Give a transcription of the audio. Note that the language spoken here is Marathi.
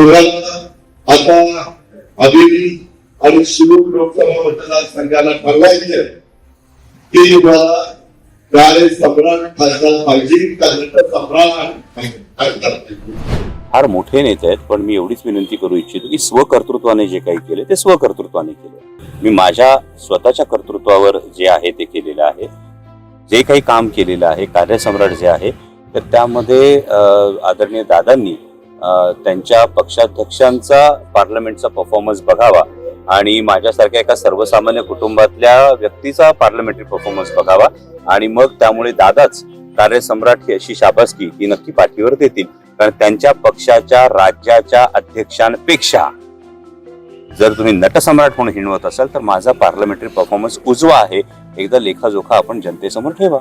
तुम्हाला आता अभिनी आणि शिरूर लोकसभा मतदारसंघाला ठरवायचे की मला कार्य सम्राट खासदार पाहिजे का सम्राट खासदार फार मोठे नेते आहेत पण मी एवढीच विनंती करू इच्छितो की स्वकर्तृत्वाने जे काही केले ते स्वकर्तृत्वाने केले. मी माझ्या स्वतःच्या कर्तृत्वावर जे आहे ते केलेलं आहे. जे काही काम केलेलं आहे कार्यसम्राट जे आहे तर त्यामध्ये आदरणीय दादांनी त्यांच्या पक्षाध्यक्षांचा पार्लमेंटचा परफॉर्मन्स बघावा आणि माझ्यासारख्या एका सर्वसामान्य कुटुंबातल्या व्यक्तीचा पार्लमेंटरी परफॉर्मन्स बघावा. आणि मग त्यामुळे दादाच कार्यसम्राट ही अशी शाबासकी ही नक्की पाठीवर देतील कारण त्यांच्या पक्षाच्या राज्याच्या अध्यक्षांपेक्षा जर तुम्ही नटसम्राट म्हणून हिणवत असाल तर माझा पार्लमेंटरी परफॉर्मन्स उजवा आहे. एकदा लेखाजोखा आपण जनतेसमोर ठेवा.